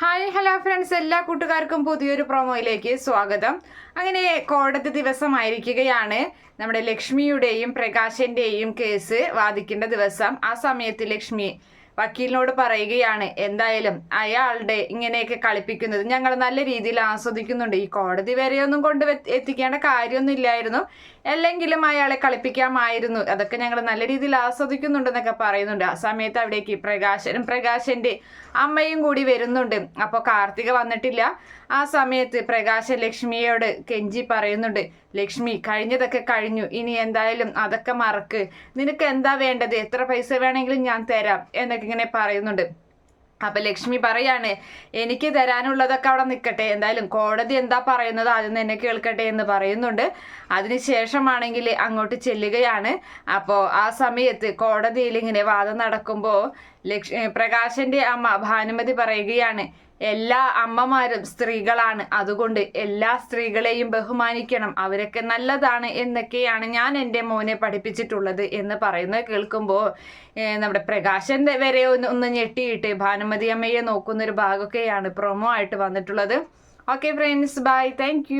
Hi hello friends. എല്ലാ കൂട്ടുകാർക്കും പുതിയൊരു പ്രൊമോയിലേക്ക് സ്വാഗതം. അങ്ങനെ കോടതി ദിവസമായിരിക്കുകയാണ്. നമ്മുടെ ലക്ഷ്മിയുടെയും പ്രകാശന്റെയും കേസ് വാദിക്കേണ്ട ദിവസം. ആ സമയത്ത് ലക്ഷ്മി വക്കീലിനോട് പറയുകയാണ് എന്തായാലും അയാളുടെ ഇങ്ങനെയൊക്കെ കളിപ്പിക്കുന്നത് ഞങ്ങൾ നല്ല രീതിയിൽ ആസ്വദിക്കുന്നുണ്ട്. ഈ കോടതി വരെയൊന്നും കൊണ്ട് എത്തിക്കേണ്ട കാര്യമൊന്നും ഇല്ലായിരുന്നു. അല്ലെങ്കിലും അയാളെ കളിപ്പിക്കാമായിരുന്നു. അതൊക്കെ ഞങ്ങൾ നല്ല രീതിയിൽ ആസ്വദിക്കുന്നുണ്ടെന്നൊക്കെ പറയുന്നുണ്ട്. ആ സമയത്ത് അവിടേക്ക് പ്രകാശനും പ്രകാശന്റെ അമ്മയും കൂടി വരുന്നുണ്ട്. അപ്പോൾ കാർത്തിക വന്നിട്ടില്ല. ആ സമയത്ത് പ്രകാശൻ ലക്ഷ്മിയോട് കെഞ്ചി പറയുന്നുണ്ട് ലക്ഷ്മി കഴിഞ്ഞതൊക്കെ കഴിഞ്ഞു. ഇനി എന്തായാലും അതൊക്കെ മറക്ക്. നിനക്ക് എന്താ വേണ്ടത്? എത്ര പൈസ വേണമെങ്കിലും ഞാൻ തരാം. എന്നൊക്കെ ഇങ്ങനെ പറയുന്നുണ്ട്. അപ്പൊ ലക്ഷ്മി പറയാണ് എനിക്ക് തരാനുള്ളതൊക്കെ അവിടെ നിൽക്കട്ടെ. എന്തായാലും കോടതി എന്താ പറയുന്നത് ആദ്യം തന്നെ കേൾക്കട്ടെ എന്ന് പറയുന്നുണ്ട്. അതിനുശേഷമാണെങ്കിൽ അങ്ങോട്ട് ചെല്ലുകയാണ്. അപ്പോൾ ആ സമയത്ത് കോടതിയിൽ ഇങ്ങനെ വാദം നടക്കുമ്പോൾ ലക്ഷ് പ്രകാശന്റെ അമ്മ ഭാനുമതി പറയുകയാണ് എല്ലാ അമ്മമാരും സ്ത്രീകളാണ്. അതുകൊണ്ട് എല്ലാ സ്ത്രീകളെയും ബഹുമാനിക്കണം. അവരൊക്കെ നല്ലതാണ് എന്നൊക്കെയാണ് ഞാൻ എന്റെ മോനെ പഠിപ്പിച്ചിട്ടുള്ളത് എന്ന് പറയുന്നത് കേൾക്കുമ്പോൾ നമ്മുടെ പ്രകാശൻ വരെ ഒന്ന് ഒന്ന് ഞെട്ടിയിട്ട് ഭാനുമതി അമ്മയെ നോക്കുന്നൊരു ഭാഗമൊക്കെയാണ് പ്രൊമോ ആയിട്ട് വന്നിട്ടുള്ളത്. Okay friends bye thank